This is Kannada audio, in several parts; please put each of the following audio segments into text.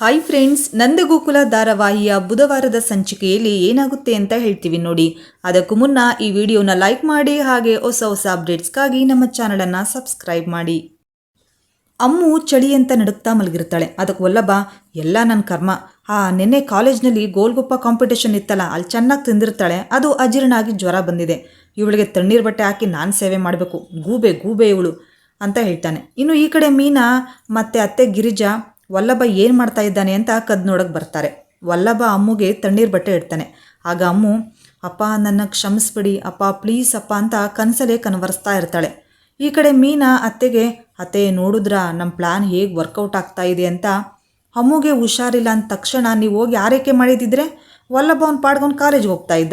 ಹಾಯ್ ಫ್ರೆಂಡ್ಸ್ ನಂದಗೋಕುಲ ಧಾರಾವಾಹಿಯ ಬುಧವಾರದ ಸಂಚಿಕೆಯಲ್ಲಿ ಏನಾಗುತ್ತೆ ಅಂತ ಹೇಳ್ತೀವಿ ನೋಡಿ. ಅದಕ್ಕೂ ಮುನ್ನ ಈ ವಿಡಿಯೋನ ಲೈಕ್ ಮಾಡಿ ಹಾಗೆ ಹೊಸ ಹೊಸ ಅಪ್ಡೇಟ್ಸ್ಗಾಗಿ ನಮ್ಮ ಚಾನಲನ್ನು ಸಬ್ಸ್ಕ್ರೈಬ್ ಮಾಡಿ. ಅಮ್ಮು ಚಳಿ ಅಂತ ನಡುಕ್ತಾ ಮಲಗಿರ್ತಾಳೆ. ಅದಕ್ಕೆ ವಲ್ಲಭ, ಎಲ್ಲ ನನ್ನ ಕರ್ಮ. ಆ, ನಿನ್ನೆ ಕಾಲೇಜ್ನಲ್ಲಿ ಗೋಲ್ಗೊಪ್ಪ ಕಾಂಪಿಟೇಷನ್ ಇತ್ತಲ್ಲ, ಅಲ್ಲಿ ಚೆನ್ನಾಗಿ ತಿಂದಿರ್ತಾಳೆ. ಅದು ಅಜೀರ್ಣ ಆಗಿ ಜ್ವರ ಬಂದಿದೆ. ಇವಳಿಗೆ ತಣ್ಣೀರು ಬಟ್ಟೆ ಹಾಕಿ ನಾನು ಸೇವೆ ಮಾಡಬೇಕು. ಗೂಬೆ ಗೂಬೆ ಇವಳು ಅಂತ ಹೇಳ್ತಾನೆ. ಇನ್ನು ಈ ಕಡೆ ಮೀನಾ, ಮತ್ತೆ ಅತ್ತೆ ಗಿರಿಜಾ ವಲ್ಲಭ ಏನು ಮಾಡ್ತಾ ಇದ್ದಾನೆ ಅಂತ ಕದ್ದು ನೋಡಕ್ಕೆ ಬರ್ತಾರೆ. ವಲ್ಲಭ ಅಮ್ಮುಗೆ ತಣ್ಣೀರು ಬಟ್ಟೆ ಇಡ್ತಾನೆ. ಆಗ ಅಮ್ಮು, ಅಪ್ಪ, ನನ್ನ ಕ್ಷಮಿಸ್ಬಿಡಿ. ಅಪ್ಪ, ಪ್ಲೀಸ್ ಅಪ್ಪ ಅಂತ ಕನಸಲ್ಲೇ ಕನ್ವರ್ಸ್ತಾ ಇರ್ತಾಳೆ. ಈ ಕಡೆ ಮೀನಾ ಅತ್ತೆಗೆ, ಅತ್ತೆ, ನೋಡಿದ್ರ? ನಮ್ಮ ಪ್ಲ್ಯಾನ್ ಹೇಗೆ ವರ್ಕೌಟ್ ಆಗ್ತಾ ಇದೆ ಅಂತ? ಅಮ್ಮುಗೆ ಹುಷಾರಿಲ್ಲ ಅಂದ ತಕ್ಷಣ, ನೀವು ಹೋಗಿ ಆರೈಕೆ ಮಾಡಿದಿದ್ರೆ? ವಲ್ಲಭ ಅವ್ನು ಪಾಡ್ಕೊಂಡು ಕಾಲೇಜ್ಗೆ ಹೋಗ್ತಾ ಇದ್ದ.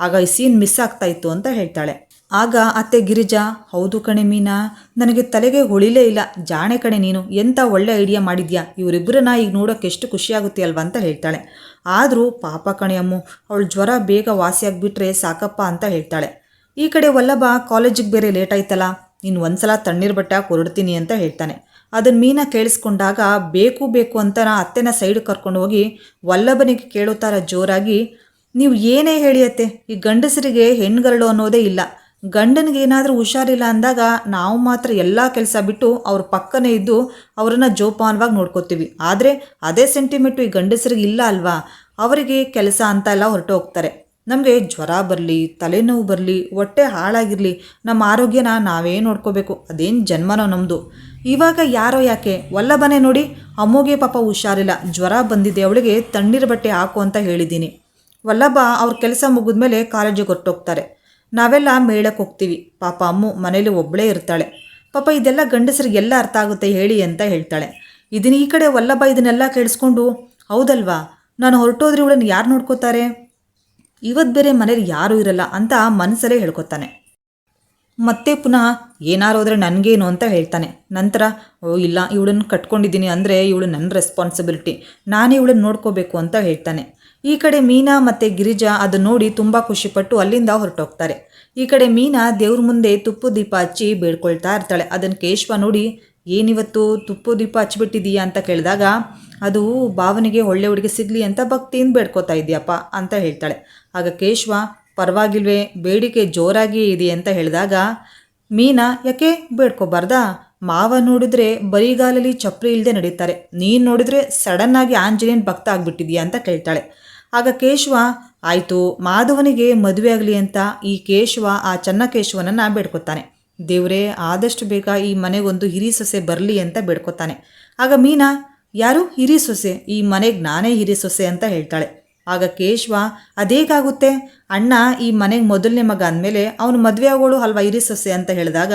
ಆಗ ಈ ಸೀನ್ ಮಿಸ್ ಆಗ್ತಾ ಇತ್ತು ಅಂತ ಹೇಳ್ತಾಳೆ. ಆಗ ಅತ್ತೆ ಗಿರಿಜಾ, ಹೌದು ಕಣೆ ಮೀನಾ, ನನಗೆ ತಲೆಗೆ ಹೊಳಿಲೇ ಇಲ್ಲ. ಜಾಣೆ ಕಣೆ ನೀನು ಎಂಥ ಒಳ್ಳೆ ಐಡಿಯಾ ಮಾಡಿದ್ಯಾ? ಇವರಿಬ್ಬರನ್ನ ಈಗ ನೋಡೋಕೆ ಎಷ್ಟು ಖುಷಿಯಾಗುತ್ತೆ ಅಲ್ವಾ ಅಂತ ಹೇಳ್ತಾಳೆ. ಆದರೂ, ಪಾಪ ಕಣೆ ಅಮ್ಮು, ಅವಳು ಜ್ವರ ಬೇಗ ವಾಸಿಯಾಗಿಬಿಟ್ರೆ ಸಾಕಪ್ಪ ಅಂತ ಹೇಳ್ತಾಳೆ. ಈ ಕಡೆ ವಲ್ಲಭ ಕಾಲೇಜಿಗೆ ಬೇರೆ ಲೇಟ್ ಆಯ್ತಲ್ಲ ನೀನು ಒಂದ್ಸಲ ತಣ್ಣೀರು ಬಟ್ಟೆ ಹೊರಡ್ತೀನಿ ಅಂತ ಹೇಳ್ತಾನೆ. ಅದನ್ನು ಮೀನ ಕೇಳಿಸ್ಕೊಂಡಾಗ, ಬೇಕು ಬೇಕು ಅಂತ ಅತ್ತೆನ ಸೈಡ್ ಕರ್ಕೊಂಡು ಹೋಗಿ ವಲ್ಲಭನಿಗೆ ಕೇಳೋ ಥರ ಜೋರಾಗಿ, ನೀವು ಏನೇ ಹೇಳಿಯತ್ತೆ ಈ ಗಂಡಸರಿಗೆ ಹೆಣ್ಗರಳು ಅನ್ನೋದೇ ಇಲ್ಲ. ಗಂಡನಿಗೆ ಏನಾದರೂ ಹುಷಾರಿಲ್ಲ ಅಂದಾಗ ನಾವು ಮಾತ್ರ ಎಲ್ಲ ಕೆಲಸ ಬಿಟ್ಟು ಅವ್ರ ಪಕ್ಕನೇ ಇದ್ದು ಅವರನ್ನು ಜೋಪಾನವಾಗಿ ನೋಡ್ಕೋತೀವಿ. ಆದರೆ ಅದೇ ಸೆಂಟಿಮೆಂಟು ಈ ಗಂಡಸರಿಗೆ ಇಲ್ಲ ಅಲ್ವಾ? ಅವರಿಗೆ ಕೆಲಸ ಅಂತ ಎಲ್ಲ ಹೊರಟು ಹೋಗ್ತಾರೆ. ನಮಗೆ ಜ್ವರ ಬರಲಿ, ತಲೆನೋವು ಬರಲಿ, ಹೊಟ್ಟೆ ಹಾಳಾಗಿರಲಿ, ನಮ್ಮ ಆರೋಗ್ಯನ ನಾವೇ ನೋಡ್ಕೋಬೇಕು. ಅದೇನು ಜನ್ಮನೋ ನಮ್ಮದು ಇವಾಗ ಯಾರೋ ಯಾಕೆ? ವಲ್ಲಭನೇ ನೋಡಿ, ಅಮ್ಮೋಗೆ ಪಾಪ ಹುಷಾರಿಲ್ಲ. ಜ್ವರ ಬಂದಿದೆ, ಅವಳಿಗೆ ತಣ್ಣೀರು ಬಟ್ಟೆ ಹಾಕು ಅಂತ ಹೇಳಿದ್ದೀನಿ. ವಲ್ಲಭ ಅವ್ರ ಕೆಲಸ ಮುಗಿದ್ಮೇಲೆ ಕಾಲೇಜಿಗೆ ಹೊರಟೋಗ್ತಾರೆ. ನಾವೆಲ್ಲ ಮೇಳಕ್ಕೆ ಹೋಗ್ತೀವಿ. ಪಾಪ ಅಮ್ಮು ಮನೇಲಿ ಒಬ್ಬಳೇ ಇರ್ತಾಳೆ. ಪಾಪ ಇದೆಲ್ಲ ಗಂಡಸರಿಗೆಲ್ಲ ಅರ್ಥ ಆಗುತ್ತೆ ಹೇಳಿ ಅಂತ ಹೇಳ್ತಾಳೆ. ಇದನ್ನ ಈ ಕಡೆ ವಲ್ಲಭ ಇದನ್ನೆಲ್ಲ ಕೇಳಿಸ್ಕೊಂಡು, ಹೌದಲ್ವಾ? ನಾನು ಹೊರಟೋದ್ರೆ ಇವಳನ್ನು ಯಾರು ನೋಡ್ಕೋತಾರೆ? ಇವತ್ತು ಬೇರೆ ಮನೇಲಿ ಯಾರೂ ಇರಲ್ಲ ಅಂತ ಮನಸ್ಸಲ್ಲೇ ಹೇಳ್ಕೊತಾನೆ. ಮತ್ತೆ ಪುನಃ ಏನಾರು ಹೋದರೆ ನನಗೇನು ಅಂತ ಹೇಳ್ತಾನೆ. ನಂತರ, ಓ, ಇಲ್ಲ, ಇವಳನ್ನು ಕಟ್ಕೊಂಡಿದ್ದೀನಿ ಅಂದರೆ ಇವಳು ನನ್ನ ರೆಸ್ಪಾನ್ಸಿಬಿಲಿಟಿ ನಾನೇ ಇವಳನ್ನು ನೋಡ್ಕೋಬೇಕು ಅಂತ ಹೇಳ್ತಾನೆ. ಈ ಕಡೆ ಮೀನಾ ಮತ್ತು ಗಿರಿಜಾ ಅದು ನೋಡಿ ತುಂಬ ಖುಷಿಪಟ್ಟು ಅಲ್ಲಿಂದ ಹೊರಟೋಗ್ತಾರೆ. ಈ ಕಡೆ ಮೀನಾ ದೇವ್ರ ಮುಂದೆ ತುಪ್ಪು ದೀಪ ಹಚ್ಚಿ ಬೇಡ್ಕೊಳ್ತಾ ಇರ್ತಾಳೆ. ಅದನ್ನು ಕೇಶವ ನೋಡಿ, ಏನಿವತ್ತು ತುಪ್ಪು ದೀಪ ಹಚ್ಚಿಬಿಟ್ಟಿದೀಯಾ ಅಂತ ಕೇಳಿದಾಗ, ಅದು ಭಾವನೆಗೆ ಒಳ್ಳೆ ಹುಡುಗಿ ಸಿಗಲಿ ಅಂತ ಭಕ್ತಿಯಿಂದ ಬೇಡ್ಕೋತಾ ಇದೆಯಪ್ಪ ಅಂತ ಹೇಳ್ತಾಳೆ. ಆಗ ಕೇಶವ, ಪರವಾಗಿಲ್ವೇ, ಬೇಡಿಕೆ ಜೋರಾಗಿ ಇದೆ ಅಂತ ಹೇಳಿದಾಗ, ಮೀನಾ, ಯಾಕೆ ಬೇಡ್ಕೋಬಾರ್ದಾ? ಮಾವ ನೋಡಿದ್ರೆ ಬರಿಗಾಲಲ್ಲಿ ಚಪ್ರಿ ಇಲ್ಲದೆ ನಡೀತಾರೆ. ನೀನು ನೋಡಿದ್ರೆ ಸಡನ್ನಾಗಿ ಆಂಜನೇಯನ ಭಕ್ತ ಆಗ್ಬಿಟ್ಟಿದ್ಯಾ ಅಂತ ಕೇಳ್ತಾಳೆ. ಆಗ ಕೇಶವ, ಆಯಿತು, ಮಾಧವನಿಗೆ ಮದುವೆ ಆಗಲಿ ಅಂತ ಈ ಕೇಶವ, ಆ ಚನ್ನಕೇಶವನನ್ನು ಬೇಡ್ಕೊತಾನೆ. ದೇವರೇ, ಆದಷ್ಟು ಬೇಗ ಈ ಮನೆಗೊಂದು ಹಿರಿ ಸೊಸೆ ಬರಲಿ ಅಂತ ಬೇಡ್ಕೊತಾನೆ. ಆಗ ಮೀನಾ, ಯಾರು ಹಿರಿ ಸೊಸೆ? ಈ ಮನೆಗೆ ನಾನೇ ಹಿರಿ ಸೊಸೆ ಅಂತ ಹೇಳ್ತಾಳೆ. ಆಗ ಕೇಶವ, ಅದೇಗಾಗುತ್ತೆ? ಅಣ್ಣ, ಈ ಮನೆಗೆ ಮೊದಲನೇ ಮಗ ಅಂದಮೇಲೆ ಅವನು ಮದುವೆ ಆಗೋಳು ಅಲ್ವಾ ಹಿರಿ ಸೊಸೆ? ಅಂತ ಹೇಳಿದಾಗ,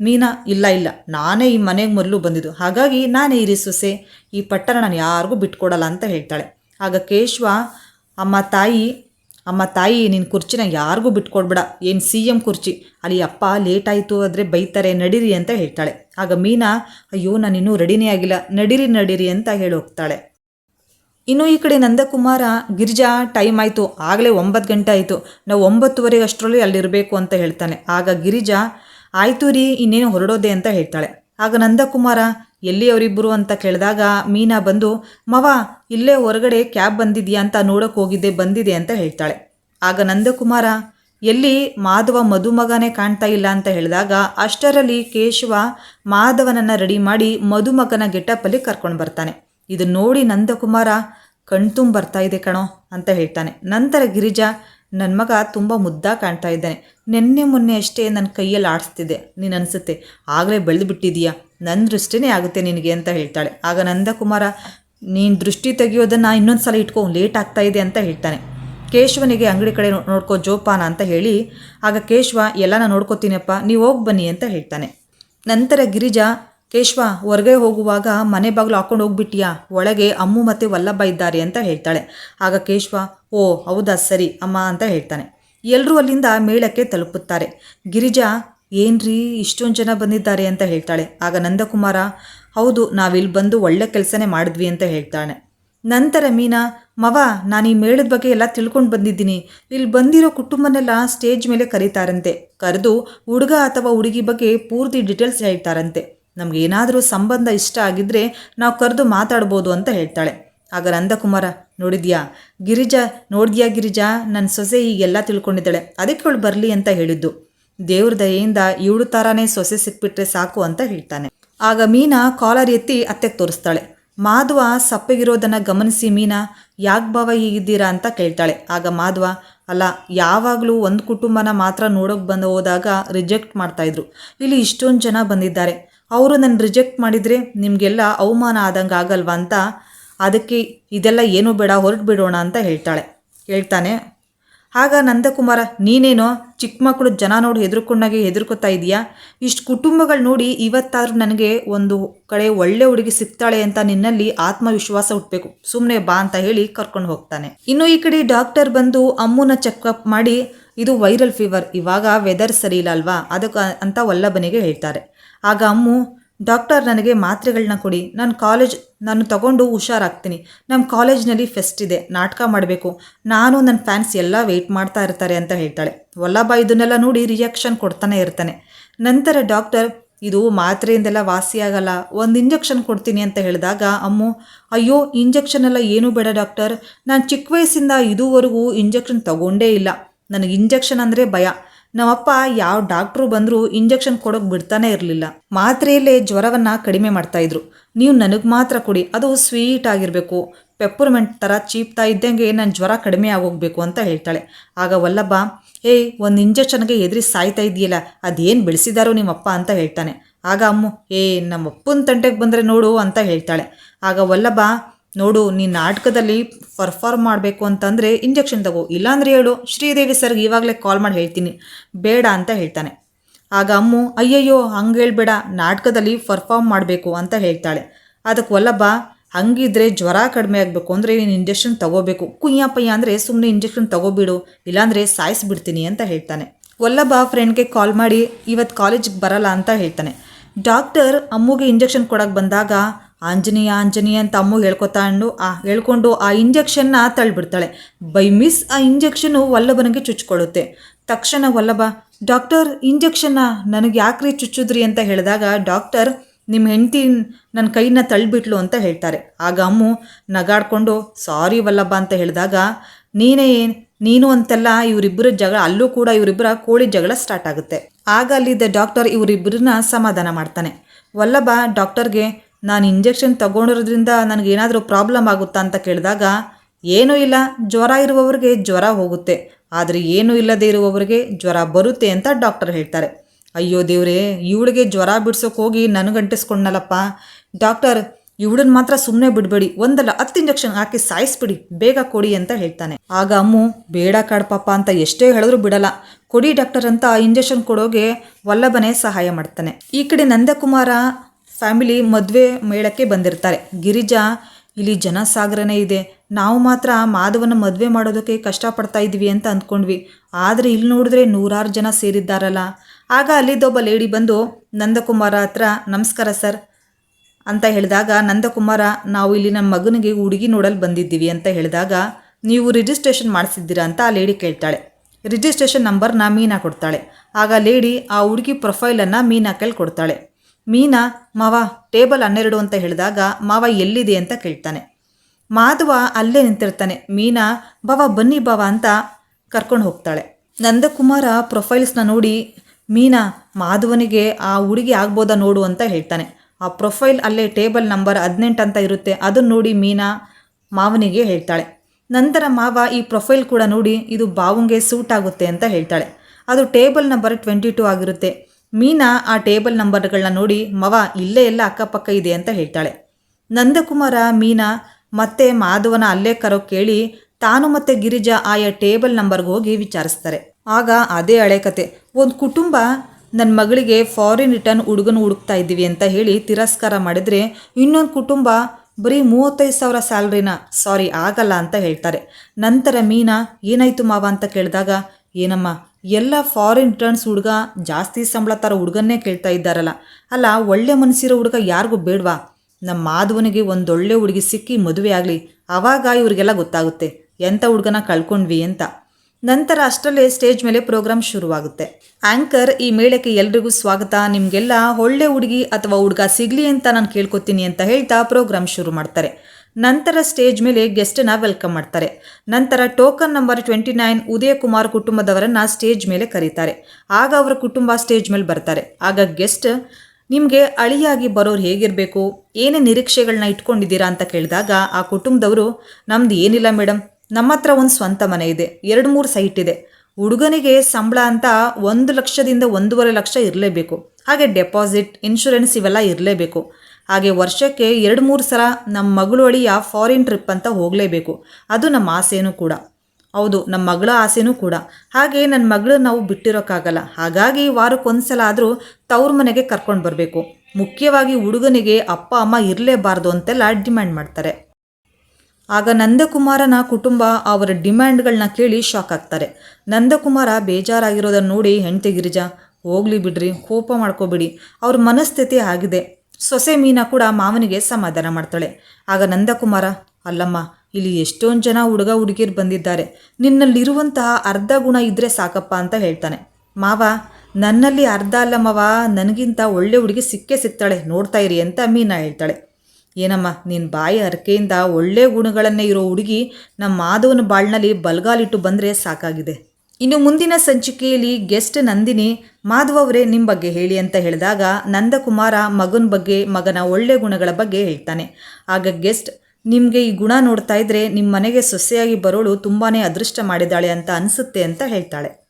ಮೀನಾ, ಇಲ್ಲ ಇಲ್ಲ. ನಾನೇ ಈ ಮನೆಗೆ ಮೊದಲು ಬಂದಿದ್ದು. ಹಾಗಾಗಿ ನಾನೇ ಹಿರಿ ಸೊಸೆ. ಈ ಪಟ್ಟಣ ನಾನು ಯಾರಿಗೂ ಬಿಟ್ಕೊಡಲ್ಲ ಅಂತ ಹೇಳ್ತಾಳೆ. ಆಗ ಕೇಶವ ಅಮ್ಮ ತಾಯಿ ಅಮ್ಮ ತಾಯಿ ನಿನ್ನ ಕುರ್ಚಿನ ಯಾರಿಗೂ ಬಿಟ್ಕೊಡ್ಬೇಡ. ಏನು ಸಿ ಎಂ ಕುರ್ಚಿ? ಅಲ್ಲಿ ಅಪ್ಪ ಲೇಟ್ ಆಯಿತು ಆದರೆ ಬೈತಾರೆ, ನಡೀರಿ ಅಂತ ಹೇಳ್ತಾಳೆ. ಆಗ ಮೀನಾ, ಅಯ್ಯೋ, ನಾನು ಇನ್ನೂ ರೆಡಿನೇ ಆಗಿಲ್ಲ. ನಡೀರಿ ನಡೀರಿ ಅಂತ ಹೇಳಿ ಹೋಗ್ತಾಳೆ. ಇನ್ನು ಈ ಕಡೆ ನಂದಕುಮಾರ, ಗಿರಿಜಾ ಟೈಮ್ ಆಯಿತು. ಆಗಲೇ ಒಂಬತ್ತು ಗಂಟೆ ಆಯಿತು. ನಾವು ಒಂಬತ್ತುವರೆಗೆ ಅಷ್ಟರಲ್ಲಿ ಅಲ್ಲಿರಬೇಕು ಅಂತ ಹೇಳ್ತಾನೆ. ಆಗ ಗಿರಿಜಾ, ಆಯಿತು ರೀ, ಇನ್ನೇನು ಹೊರಡೋದೆ ಅಂತ ಹೇಳ್ತಾಳೆ. ಆಗ ನಂದಕುಮಾರ ಎಲ್ಲಿ ಅವರಿಬ್ಬರು ಅಂತ ಕೇಳಿದಾಗ ಮೀನಾ ಬಂದು, ಮವ, ಇಲ್ಲೇ ಹೊರಗಡೆ ಕ್ಯಾಬ್ ಬಂದಿದೆಯಾ ಅಂತ ನೋಡೋಕೆ ಹೋಗಿದ್ದೆ, ಬಂದಿದೆ ಅಂತ ಹೇಳ್ತಾಳೆ. ಆಗ ನಂದಕುಮಾರ, ಎಲ್ಲಿ ಮಾಧವ ಮಧುಮಗನೇ ಕಾಣ್ತಾ ಇಲ್ಲ ಅಂತ ಹೇಳಿದಾಗ ಅಷ್ಟರಲ್ಲಿ ಕೇಶವ ಮಾಧವನನ್ನು ರೆಡಿ ಮಾಡಿ ಮದುಮಗನ ಗೆಟಪ್ಪಲ್ಲಿ ಕರ್ಕೊಂಡು ಬರ್ತಾನೆ. ಇದು ನೋಡಿ ನಂದಕುಮಾರ ಕಣ್ತುಂಬ ಬರ್ತಾ ಇದೆ ಕಣೋ ಅಂತ ಹೇಳ್ತಾನೆ. ನಂತರ ಗಿರಿಜಾ ನನ್ನ ಮಗ ತುಂಬ ಮುದ್ದ ಕಾಣ್ತಾ ಇದ್ದಾನೆ. ನಿನ್ನೆ ಮೊನ್ನೆ ಅಷ್ಟೇ ನನ್ನ ಕೈಯಲ್ಲಿ ಆಡಿಸ್ತಿದ್ದೆ. ನೀನು ಅನಿಸುತ್ತೆ, ಆಗಲೇ ಬೆಳೆದು ಬಿಟ್ಟಿದೀಯಾ ನನ್ನ ದೃಷ್ಟಿನೇ ಆಗುತ್ತೆ ನಿನಗೆ ಅಂತ ಹೇಳ್ತಾಳೆ. ಆಗ ನಂದಕುಮಾರ, ನೀನು ದೃಷ್ಟಿ ತೆಗೆಯೋದನ್ನು ಇನ್ನೊಂದು ಸಲ ಇಟ್ಕೊ, ಲೇಟ್ ಆಗ್ತಾ ಇದೆ ಅಂತ ಹೇಳ್ತಾನೆ. ಕೇಶವನಿಗೆ ಅಂಗಡಿ ಕಡೆ ನೋಡ್ಕೋ, ಜೋಪಾನ ಅಂತ ಹೇಳಿ, ಆಗ ಕೇಶವ ಎಲ್ಲ ನಾನು ನೋಡ್ಕೋತೀನಪ್ಪ, ನೀವು ಹೋಗಿ ಬನ್ನಿ ಅಂತ ಹೇಳ್ತಾನೆ. ನಂತರ ಗಿರಿಜಾ, ಕೇಶವ, ಹೊರಗೆ ಹೋಗುವಾಗ ಮನೆ ಬಾಗಿಲು ಹಾಕೊಂಡು ಹೋಗ್ಬಿಟ್ಟಿಯಾ? ಒಳಗೆ ಅಮ್ಮು ಮತ್ತು ವಲ್ಲಭ ಇದ್ದಾರೆ ಅಂತ ಹೇಳ್ತಾಳೆ. ಆಗ ಕೇಶವ, ಓ, ಹೌದಾ, ಸರಿ, ಅಮ್ಮ ಅಂತ ಹೇಳ್ತಾನೆ. ಎಲ್ಲರೂ ಅಲ್ಲಿಂದ ಮೇಳಕ್ಕೆ ತಲುಪುತ್ತಾರೆ. ಗಿರಿಜಾ ಏನ್ರಿ ಇಷ್ಟೊಂದು ಜನ ಬಂದಿದ್ದಾರೆ ಅಂತ ಹೇಳ್ತಾಳೆ. ಆಗ ನಂದಕುಮಾರ, ಹೌದು ನಾವಿಲ್ಲಿ ಬಂದು ಒಳ್ಳೆ ಕೆಲಸನೇ ಮಾಡಿದ್ವಿ ಅಂತ ಹೇಳ್ತಾನೆ ನಂತರ ಮೀನಾ, ಮವ, ನಾನು ಈ ಮೇಳದ ಬಗ್ಗೆ ಎಲ್ಲ ತಿಳ್ಕೊಂಡು ಬಂದಿದ್ದೀನಿ. ಇಲ್ಲಿ ಬಂದಿರೋ ಕುಟುಂಬನೆಲ್ಲ ಸ್ಟೇಜ್ ಮೇಲೆ ಕರೀತಾರಂತೆ. ಕರೆದು ಹುಡುಗ ಅಥವಾ ಹುಡುಗಿ ಬಗ್ಗೆ ಪೂರ್ತಿ ಡೀಟೇಲ್ಸ್ ಹೇಳ್ತಾರಂತೆ. ನಮ್ಗೆ ನಮಗೇನಾದರೂ ಸಂಬಂಧ ಇಷ್ಟ ಆಗಿದ್ದರೆ ನಾವು ಕರೆದು ಮಾತಾಡ್ಬೋದು ಅಂತ ಹೇಳ್ತಾಳೆ. ಆಗ ನಂದಕುಮಾರ, ನೋಡಿದ್ಯಾ? ಗಿರಿಜಾ ನೋಡಿದ್ಯಾ ಗಿರಿಜಾ? ನನ್ನ ಸೊಸೆ ಈಗೆಲ್ಲ ತಿಳ್ಕೊಂಡಿದ್ದಾಳೆ. ಅದಕ್ಕೆ ಅವಳು ಬರಲಿ ಅಂತ ಹೇಳಿದ್ದು. ದೇವ್ರ ದಯೆಯಿಂದ ಇವಳು ಥರನೇ ಸೊಸೆ ಸಿಕ್ಬಿಟ್ರೆ ಸಾಕು ಅಂತ ಹೇಳ್ತಾನೆ. ಆಗ ಮೀನಾ ಕಾಲರ್ ಎತ್ತಿ ಅತ್ತೆಗೆ ತೋರಿಸ್ತಾಳೆ. ಮಾಧವ ಸಪ್ಪಗಿರೋದನ್ನು ಗಮನಿಸಿ ಮೀನಾ, ಯಾಕೆ ಭಾವ ಹೀಗಿದ್ದೀರಾ ಅಂತ ಕೇಳ್ತಾಳೆ. ಆಗ ಮಾಧವ, ಅಲ್ಲ, ಯಾವಾಗಲೂ ಒಂದು ಕುಟುಂಬನ ಮಾತ್ರ ನೋಡೋಕೆ ಬಂದು ಹೋದಾಗ ರಿಜೆಕ್ಟ್ ಮಾಡ್ತಾಯಿದ್ರು ಇಲ್ಲಿ ಇಷ್ಟೊಂದು ಜನ ಬಂದಿದ್ದಾರೆ. ಅವರು ನನ್ನ ರಿಜೆಕ್ಟ್ ಮಾಡಿದರೆ ನಿಮಗೆಲ್ಲ ಅವಮಾನ ಆದಂಗೆ ಆಗಲ್ವಾ ಅಂತ, ಅದಕ್ಕೆ ಇದೆಲ್ಲ ಏನೂ ಬೇಡ, ಹೊರಟು ಬಿಡೋಣ ಅಂತ ಹೇಳ್ತಾಳೆ. ಹೇಳ್ತಾನೆ ಆಗ ನಂದಕುಮಾರ, ನೀನೇನೋ? ಚಿಕ್ಕ ಮಕ್ಕಳು ಜನ ನೋಡಿ ಹೆದರ್ಕೊಂಡಾಗೆ ಹೆದರ್ಕೋತಾ ಇದೀಯಾ? ಇಷ್ಟು ಕುಟುಂಬಗಳು ನೋಡಿ ಇವತ್ತಾದ್ರೂ ನನಗೆ ಒಂದು ಕಡೆ ಒಳ್ಳೆ ಹುಡುಗಿ ಸಿಗ್ತಾಳೆ ಅಂತ ನಿನ್ನಲ್ಲಿ ಆತ್ಮವಿಶ್ವಾಸ ಹುಟ್ಟಬೇಕು ಸುಮ್ಮನೆ ಬಾ ಅಂತ ಹೇಳಿ ಕರ್ಕೊಂಡು ಹೋಗ್ತಾನೆ. ಇನ್ನು ಈ ಕಡೆ ಡಾಕ್ಟರ್ ಬಂದು ಅಮ್ಮನ ಚೆಕ್ಅಪ್ ಮಾಡಿ, ಇದು ವೈರಲ್ ಫೀವರ್, ಇವಾಗ ವೆದರ್ ಸರಿ ಇಲ್ಲ ಅಲ್ವಾ? ಅದಕ್ಕೆ ಅಂತ ವಲ್ಲಭನಿಗೆ ಹೇಳ್ತಾರೆ. ಆಗ ಅಮ್ಮು ಡಾಕ್ಟರ್ ನನಗೆ ಮಾತ್ರೆಗಳನ್ನ ಕೊಡಿ. ನಾನು ಕಾಲೇಜ್, ನಾನು ತಗೊಂಡು ಹುಷಾರಾಗ್ತೀನಿ. ನಮ್ಮ ಕಾಲೇಜ್ನಲ್ಲಿ ಫೆಸ್ಟ್ ಇದೆ, ನಾಟಕ ಮಾಡಬೇಕು. ನಾನು ನನ್ನ ಫ್ಯಾನ್ಸ್ ಎಲ್ಲ ವೆಯ್ಟ್ ಮಾಡ್ತಾ ಇರ್ತಾರೆ ಅಂತ ಹೇಳ್ತಾಳೆ. ವಲ್ಲಭ ಇದನ್ನೆಲ್ಲ ನೋಡಿ ರಿಯಾಕ್ಷನ್ ಕೊಡ್ತಾನೆ ಇರ್ತಾನೆ. ನಂತರ ಡಾಕ್ಟರ್, ಇದು ಮಾತ್ರೆಯಿಂದೆಲ್ಲ ವಾಸಿಯಾಗಲ್ಲ ಒಂದು ಇಂಜೆಕ್ಷನ್ ಕೊಡ್ತೀನಿ ಅಂತ ಹೇಳಿದಾಗ, ಅಮ್ಮು, ಅಯ್ಯೋ, ಇಂಜೆಕ್ಷನ್ ಎಲ್ಲ ಏನೂ ಬೇಡ ಡಾಕ್ಟರ್. ನಾನು ಚಿಕ್ಕ ವಯಸ್ಸಿಂದ ಇದುವರೆಗೂ ಇಂಜೆಕ್ಷನ್ ತಗೊಂಡೇ ಇಲ್ಲ. ನನಗೆ ಇಂಜೆಕ್ಷನ್ ಅಂದರೆ ಭಯ. ನಮ್ಮಪ್ಪ ಯಾವ ಡಾಕ್ಟ್ರು ಬಂದರೂ ಇಂಜೆಕ್ಷನ್ ಕೊಡೋಕೆ ಬಿಡ್ತಾನೆ ಇರಲಿಲ್ಲ. ಮಾತ್ರೆಯಲ್ಲೇ ಜ್ವರವನ್ನು ಕಡಿಮೆ ಮಾಡ್ತಾಯಿದ್ರು ನೀವು ನನಗೆ ಮಾತ್ರ ಕೊಡಿ, ಅದು ಸ್ವೀಟ್ ಆಗಿರಬೇಕು. ಪೆಪ್ಪರ್ಮೆಂಟ್ ಥರ ಚೀಪ್ತಾ ಇದ್ದಂಗೆ ನನ್ನ ಜ್ವರ ಕಡಿಮೆ ಆಗೋಗ್ಬೇಕು ಅಂತ ಹೇಳ್ತಾಳೆ. ಆಗ ವಲ್ಲಭ ಏಯ್ ಒಂದು ಇಂಜೆಕ್ಷನ್ಗೆ ಎದುರಿ ಸಾಯ್ತಾ ಇದೆಯಲ್ಲ ಅದೇನು ಬೆಳೆಸಿದಾರೋ ನಿಮ್ಮಪ್ಪ ಅಂತ ಹೇಳ್ತಾನೆ. ಆಗ ಅಮ್ಮು, ಏ, ನಮ್ಮಪ್ಪನ ತಂಟೆಗೆ ಬಂದರೆ ನೋಡು ಅಂತ ಹೇಳ್ತಾಳೆ. ಆಗ ವಲ್ಲಭ ನೋಡು, ನೀನು ನಾಟಕದಲ್ಲಿ ಪರ್ಫಾರ್ಮ್ ಮಾಡಬೇಕು ಅಂತಂದರೆ ಇಂಜೆಕ್ಷನ್ ತಗೋ. ಇಲ್ಲಾಂದ್ರೆ ಹೇಳು, ಶ್ರೀದೇವಿ ಸರ್ಗೆ ಇವಾಗಲೇ ಕಾಲ್ ಮಾಡಿ ಹೇಳ್ತೀನಿ. ಬೇಡ ಅಂತ ಹೇಳ್ತಾನೆ. ಆಗ ಅಮ್ಮು, ಅಯ್ಯಯ್ಯೋ, ಹಂಗೆ ಹೇಳ್ಬೇಡ, ನಾಟಕದಲ್ಲಿ ಪರ್ಫಾರ್ಮ್ ಮಾಡಬೇಕು ಅಂತ ಹೇಳ್ತಾಳೆ. ಅದಕ್ಕೆ ವಲ್ಲಭ, ಹಂಗಿದ್ರೆ ಜ್ವರ ಕಡಿಮೆ ಆಗಬೇಕು ಅಂದರೆ ನೀನು ಇಂಜೆಕ್ಷನ್ ತಗೋಬೇಕು. ಕುಯ್ಯ ಪಯ್ಯ ಅಂದರೆ ಸುಮ್ಮನೆ ಇಂಜೆಕ್ಷನ್ ತಗೋಬಿಡು, ಇಲ್ಲಾಂದರೆ ಸಾಯಿಸ್ಬಿಡ್ತೀನಿ ಅಂತ ಹೇಳ್ತಾನೆ. ವಲ್ಲಭ ಫ್ರೆಂಡ್ಗೆ ಕಾಲ್ ಮಾಡಿ ಇವತ್ತು ಕಾಲೇಜಿಗೆ ಬರಲ್ಲ ಅಂತ ಹೇಳ್ತಾನೆ. ಡಾಕ್ಟರ್ ಅಮ್ಮುಗೆ ಇಂಜೆಕ್ಷನ್ ಕೊಡೋಕ್ಕೆ ಬಂದಾಗ ಆಂಜನೇಯ ಆಂಜನೇಯ ಅಂತ ಅಮ್ಮ ಹೇಳ್ಕೊತಾಂಡು ಆ, ಹೇಳ್ಕೊಂಡು ಆ ಇಂಜೆಕ್ಷನ್ನ ತಳ್ಳಿಬಿಡ್ತಾಳೆ ಬೈ ಮಿಸ್ ಆ ಇಂಜೆಕ್ಷನು ವಲ್ಲಭನಿಗೆ ಚುಚ್ಚಿಕೊಳ್ಳುತ್ತೆ ತಕ್ಷಣ ವಲ್ಲಭ, ಡಾಕ್ಟರ್, ಇಂಜೆಕ್ಷನ್ನ ನನಗೆ ಯಾಕ್ರಿ ಚುಚ್ಚಿದ್ರಿ? ಅಂತ ಹೇಳಿದಾಗ ಡಾಕ್ಟರ್ ನಿಮ್ಮ ಹೆಂಡತಿ ನನ್ನ ಕೈನ ತಳ್ಳಿಬಿಟ್ಲು ಅಂತ ಹೇಳ್ತಾರೆ. ಆಗ ಅಮ್ಮು ನಗಾಡ್ಕೊಂಡು, ಸಾರಿ ವಲ್ಲಭ ಅಂತ ಹೇಳಿದಾಗ, ನೀನೇ ನೀನು ಅಂತೆಲ್ಲ ಇವರಿಬ್ಬರ ಜಗಳ, ಅಲ್ಲೂ ಕೂಡ ಇವರಿಬ್ಬರ ಕೋಳಿ ಜಗಳ ಸ್ಟಾರ್ಟ್ ಆಗುತ್ತೆ. ಆಗ ಅಲ್ಲಿದ್ದ ಡಾಕ್ಟರ್ ಇವರಿಬ್ಬರನ್ನ ಸಮಾಧಾನ ಮಾಡ್ತಾನೆ. ವಲ್ಲಭ ಡಾಕ್ಟರ್ಗೆ ನಾನು ಇಂಜೆಕ್ಷನ್ ತಗೊಂಡಿರೋದ್ರಿಂದ ನನಗೇನಾದರೂ ಪ್ರಾಬ್ಲಮ್ ಆಗುತ್ತಾ ಅಂತ ಕೇಳಿದಾಗ, ಏನೂ ಇಲ್ಲ, ಜ್ವರ ಇರುವವರಿಗೆ ಜ್ವರ ಹೋಗುತ್ತೆ. ಆದರೆ ಏನೂ ಇಲ್ಲದೇ ಇರುವವರಿಗೆ ಜ್ವರ ಬರುತ್ತೆ ಅಂತ ಡಾಕ್ಟರ್ ಹೇಳ್ತಾರೆ. ಅಯ್ಯೋ ದೇವರೇ, ಇವಳಿಗೆ ಜ್ವರ ಬಿಡ್ಸೋಕೆ ಹೋಗಿ ನನಗಂಟಿಸ್ಕೊಂಡಲ್ಲಪ್ಪ ಡಾಕ್ಟರ್ ಇವಳನ್ನ ಮಾತ್ರ ಸುಮ್ಮನೆ ಬಿಡಬೇಡಿ, ಒಂದಲ್ಲ, ಹತ್ತು ಇಂಜೆಕ್ಷನ್ ಹಾಕಿ ಸಾಯಿಸ್ಬಿಡಿ, ಬೇಗ ಕೊಡಿ ಅಂತ ಹೇಳ್ತಾನೆ. ಆಗ ಅಮ್ಮು, ಬೇಡ ಕಾಡ್ಪಾಪ ಅಂತ ಎಷ್ಟೇ ಹೇಳಿದ್ರು ಬಿಡಲ್ಲ. ಕೊಡಿ ಡಾಕ್ಟರ್ ಅಂತ ಇಂಜೆಕ್ಷನ್ ಕೊಡೋಗೆ ವಲ್ಲಭನೇ ಸಹಾಯ ಮಾಡ್ತಾನೆ. ಈ ಕಡೆ ನಂದಕುಮಾರ ಫ್ಯಾಮಿಲಿ ಮದುವೆ ಮೇಳಕ್ಕೆ ಬಂದಿರ್ತಾರೆ. ಗಿರಿಜಾ, ಇಲ್ಲಿ ಜನಸಾಗರನೇ ಇದೆ. ನಾವು ಮಾತ್ರ ಮಾಧವನ ಮದುವೆ ಮಾಡೋದಕ್ಕೆ ಕಷ್ಟಪಡ್ತಾ ಇದ್ವಿ ಅಂತ ಅಂದ್ಕೊಂಡ್ವಿ. ಆದರೆ ಇಲ್ಲಿ ನೋಡಿದ್ರೆ ನೂರಾರು ಜನ ಸೇರಿದ್ದಾರಲ್ಲ. ಆಗ ಅಲ್ಲಿದ್ದೊಬ್ಬ ಲೇಡಿ ಬಂದು, ನಂದಕುಮಾರ ಹತ್ರ ನಮಸ್ಕಾರ ಸರ್ ಅಂತ ಹೇಳಿದಾಗ, ನಂದಕುಮಾರ, ನಾವು ಇಲ್ಲಿ ನಮ್ಮ ಮಗನಿಗೆ ಹುಡುಗಿ ನೋಡಲು ಬಂದಿದ್ದೀವಿ ಅಂತ ಹೇಳಿದಾಗ, ನೀವು ರಿಜಿಸ್ಟ್ರೇಷನ್ ಮಾಡಿಸಿದ್ದೀರಾ ಅಂತ ಆ ಲೇಡಿ ಕೇಳ್ತಾಳೆ. ರಿಜಿಸ್ಟ್ರೇಷನ್ ನಂಬರ್ನ ಮೀನಾ ಕೊಡ್ತಾಳೆ. ಆಗ ಲೇಡಿ ಆ ಹುಡುಗಿ ಪ್ರೊಫೈಲನ್ನು ಮೀನಾ ಕೈಲಿ ಕೊಡ್ತಾಳೆ. ಮೀನಾ, ಮಾವ, ಟೇಬಲ್ ಹನ್ನೆರಡು ಅಂತ ಹೇಳಿದಾಗ ಮಾವ ಎಲ್ಲಿದೆ ಅಂತ ಕೇಳ್ತಾನೆ. ಮಾಧವ ಅಲ್ಲೇ ನಿಂತಿರ್ತಾನೆ. ಮೀನಾ ಬವ ಬನ್ನಿ ಬವ ಅಂತ ಕರ್ಕೊಂಡು ಹೋಗ್ತಾಳೆ. ನಂದಕುಮಾರ ಪ್ರೊಫೈಲ್ಸ್ನ ನೋಡಿ ಮೀನಾ, ಮಾಧವನಿಗೆ ಆ ಹುಡುಗಿ ಆಗ್ಬೋದಾ ನೋಡು ಅಂತ ಹೇಳ್ತಾನೆ. ಆ ಪ್ರೊಫೈಲ್ ಅಲ್ಲೇ ಟೇಬಲ್ ನಂಬರ್ ಹದಿನೆಂಟು ಅಂತ ಇರುತ್ತೆ. ಅದನ್ನು ನೋಡಿ ಮೀನಾ ಮಾವನಿಗೆ ಹೇಳ್ತಾಳೆ. ನಂತರ ಮಾವ ಈ ಪ್ರೊಫೈಲ್ ಕೂಡ ನೋಡಿ ಇದು ಬಾವುಂಗೆ ಸೂಟ್ ಆಗುತ್ತೆ ಅಂತ ಹೇಳ್ತಾಳೆ. ಅದು ಟೇಬಲ್ ನಂಬರ್ ಟ್ವೆಂಟಿ ಟೂ ಆಗಿರುತ್ತೆ. ಮೀನಾ ಆ ಟೇಬಲ್ ನಂಬರ್ಗಳನ್ನ ನೋಡಿ, ಮವ, ಇಲ್ಲೇ ಎಲ್ಲ ಅಕ್ಕಪಕ್ಕ ಇದೆ ಅಂತ ಹೇಳ್ತಾಳೆ. ನಂದಕುಮಾರ, ಮೀನಾ ಮತ್ತೆ ಮಾಧವನ ಅಲ್ಲೇ ಕರೋ ಕೇಳಿ ತಾನು ಮತ್ತೆ ಗಿರಿಜಾ ಆಯಾ ಟೇಬಲ್ ನಂಬರ್ಗೆ ಹೋಗಿ ವಿಚಾರಿಸ್ತಾರೆ. ಆಗ ಅದೇ ಹಳೆ ಕತೆ. ಒಂದು ಕುಟುಂಬ ನನ್ನ ಮಗಳಿಗೆ ಫಾರಿನ್ ರಿಟರ್ನ್ ಹುಡುಗನ ಹುಡುಕ್ತಾ ಇದ್ದೀವಿ ಅಂತ ಹೇಳಿ ತಿರಸ್ಕಾರ ಮಾಡಿದರೆ ಇನ್ನೊಂದು ಕುಟುಂಬ ಬರೀ ಮೂವತ್ತೈದು ಸಾವಿರ ಸ್ಯಾಲ್ರಿನ, ಸಾರಿ, ಆಗಲ್ಲ ಅಂತ ಹೇಳ್ತಾರೆ. ನಂತರ ಮೀನಾ, ಏನಾಯಿತು ಮಾವ ಅಂತ ಕೇಳಿದಾಗ, ಏನಮ್ಮ ಎಲ್ಲ ಫಾರಿನ್ ಟರ್ನ್ಸ್ ಹುಡುಗ ಜಾಸ್ತಿ ಸಂಬಳ ಥರ ಹುಡುಗನ್ನೇ ಕೇಳ್ತಾ ಇದ್ದಾರಲ್ಲ. ಅಲ್ಲ, ಒಳ್ಳೆ ಮನಸ್ಸಿರೋ ಹುಡುಗ ಯಾರಿಗೂ ಬೇಡವಾ? ನಮ್ಮ ಮಾಧವನಿಗೆ ಒಂದೊಳ್ಳೆ ಹುಡುಗಿ ಸಿಕ್ಕಿ ಮದುವೆ ಆಗಲಿ ಆವಾಗ ಇವ್ರಿಗೆಲ್ಲ ಗೊತ್ತಾಗುತ್ತೆ. ಎಂಥ ಹುಡುಗನ ಕಳ್ಕೊಂಡ್ವಿ ಅಂತ. ನಂತರ ಅಷ್ಟರಲ್ಲೇ ಸ್ಟೇಜ್ ಮೇಲೆ ಪ್ರೋಗ್ರಾಮ್ ಶುರುವಾಗುತ್ತೆ. ಆಂಕರ್ ಈ ಮೇಳಕ್ಕೆ ಎಲ್ರಿಗೂ ಸ್ವಾಗತ. ನಿಮಗೆಲ್ಲ ಒಳ್ಳೆ ಹುಡುಗಿ ಅಥವಾ ಹುಡುಗ ಸಿಗಲಿ ಅಂತ ನಾನು ಕೇಳ್ಕೊತೀನಿ ಅಂತ ಹೇಳ್ತಾ ಪ್ರೋಗ್ರಾಮ್ ಶುರು ಮಾಡ್ತಾರೆ. ನಂತರ ಸ್ಟೇಜ್ ಮೇಲೆ ಗೆಸ್ಟನ್ನು ವೆಲ್ಕಮ್ ಮಾಡ್ತಾರೆ. ನಂತರ token number twenty nine Udaya Kumar ಕುಟುಂಬದವರನ್ನ stage ಮೇಲೆ ಕರೀತಾರೆ. ಆಗ ಅವರ ಕುಟುಂಬ ಸ್ಟೇಜ್ ಮೇಲೆ ಬರ್ತಾರೆ. ಆಗ ಗೆಸ್ಟ್, ನಿಮಗೆ ಅಳಿಯಾಗಿ ಬರೋರು ಹೇಗಿರಬೇಕು? ಏನೇ ನಿರೀಕ್ಷೆಗಳನ್ನ ಇಟ್ಕೊಂಡಿದ್ದೀರಾ ಅಂತ ಕೇಳಿದಾಗ ಆ ಕುಟುಂಬದವರು, ನಮ್ದು ಏನಿಲ್ಲ ಮೇಡಮ್ ನಮ್ಮ ಹತ್ರ ಒಂದು ಸ್ವಂತ ಮನೆ ಇದೆ. ಎರಡು ಮೂರು ಸೈಟ್ ಇದೆ. ಹುಡುಗನಿಗೆ ಸಂಬಳ ಅಂತ ಒಂದು ಲಕ್ಷದಿಂದ ಒಂದೂವರೆ ಲಕ್ಷ ಇರಲೇಬೇಕು. ಹಾಗೆ ಡೆಪಾಸಿಟ್, ಇನ್ಶೂರೆನ್ಸ್ ಇವೆಲ್ಲ ಇರಲೇಬೇಕು. ಹಾಗೆ ವರ್ಷಕ್ಕೆ ಎರಡು ಮೂರು ಸಲ ನಮ್ಮ ಮಗಳು ಅಳಿಯ ಫಾರಿನ್ ಟ್ರಿಪ್ ಅಂತ ಹೋಗಲೇಬೇಕು. ಅದು ನಮ್ಮ ಆಸೆಯೂ ಕೂಡ. ಹೌದು, ನಮ್ಮ ಮಗಳ ಆಸೆನೂ ಕೂಡ. ಹಾಗೆ ನನ್ನ ಮಗಳು ನಾವು ಬಿಟ್ಟಿರೋಕ್ಕಾಗಲ್ಲ. ಹಾಗಾಗಿ ವಾರಕ್ಕೊಂದ್ಸಲ ಆದರೂ ತವ್ರ ಮನೆಗೆ ಕರ್ಕೊಂಡು ಬರಬೇಕು. ಮುಖ್ಯವಾಗಿ ಹುಡುಗನಿಗೆ ಅಪ್ಪ, ಅಮ್ಮ ಇರಲೇಬಾರ್ದು ಅಂತೆಲ್ಲ ಡಿಮ್ಯಾಂಡ್ ಮಾಡ್ತಾರೆ. ಆಗ ನಂದಕುಮಾರನ ಕುಟುಂಬ ಅವರ ಡಿಮ್ಯಾಂಡ್ಗಳನ್ನ ಕೇಳಿ ಶಾಕ್ ಆಗ್ತಾರೆ. ನಂದಕುಮಾರ ಬೇಜಾರಾಗಿರೋದನ್ನು ನೋಡಿ, ಹೆಂಡತಿ ಗಿರಿಜಾ, ಹೋಗ್ಲಿ ಬಿಡ್ರಿ, ಕೋಪ ಮಾಡ್ಕೋಬಿಡಿ. ಅವ್ರ ಮನಸ್ಥಿತಿ ಆಗಿದೆ. ಸೊಸೆ ಮೀನಾ ಕೂಡ ಮಾವನಿಗೆ ಸಮಾಧಾನ ಮಾಡ್ತಾಳೆ. ಆಗ ನಂದಕುಮಾರ, ಅಲ್ಲಮ್ಮ, ಇಲ್ಲಿ ಎಷ್ಟೊಂದು ಜನ ಹುಡುಗ ಹುಡುಗಿರು ಬಂದಿದ್ದಾರೆ. ನಿನ್ನಲ್ಲಿರುವಂತಹ ಅರ್ಧ ಗುಣ ಇದ್ದರೆ ಸಾಕಪ್ಪ ಅಂತ ಹೇಳ್ತಾನೆ. ಮಾವ, ನನ್ನಲ್ಲಿ ಅರ್ಧ ಅಲ್ಲಮ್ಮವ ಮಾವ ನನಗಿಂತ ಒಳ್ಳೆ ಹುಡುಗಿ ಸಿಕ್ಕೇ ಸಿಗ್ತಾಳೆ. ನೋಡ್ತಾ ಇರಿ ಅಂತ ಮೀನಾ ಹೇಳ್ತಾಳೆ. ಏನಮ್ಮ ನಿನ್ನ ಬಾಯಿ ಹರಕೆಯಿಂದ ಒಳ್ಳೆ ಗುಣಗಳನ್ನೇ ಇರೋ ಹುಡುಗಿ ನಮ್ಮ ಮಾಧವನ ಬಾಳ್ನಲ್ಲಿ ಬಲ್ಗಾಲಿಟ್ಟು ಬಂದರೆ ಸಾಕಾಗಿದೆ. ಇನ್ನು ಮುಂದಿನ ಸಂಚಿಕೆಯಲ್ಲಿ ಗೆಸ್ಟ್ ನಂದಿನಿ ಮಾಧವ್ ಅವರೇ ನಿಮ್ಮ ಬಗ್ಗೆ ಹೇಳಿ ಅಂತ ಹೇಳಿದಾಗ ನಂದಕುಮಾರ ಮಗನ ಬಗ್ಗೆ, ಮಗನ ಒಳ್ಳೆ ಗುಣಗಳ ಬಗ್ಗೆ ಹೇಳ್ತಾನೆ. ಆಗ ಗೆಸ್ಟ್, ನಿಮಗೆ ಈ ಗುಣ ನೋಡ್ತಾ ಇದ್ರೆ ನಿಮ್ಮ ಮನೆಗೆ ಸೊಸೆಯಾಗಿ ಬರೋಳು ತುಂಬಾ ಅದೃಷ್ಟ ಮಾಡಿದ್ದಾಳೆ ಅಂತ ಅನಿಸುತ್ತೆ ಅಂತ ಹೇಳ್ತಾಳೆ.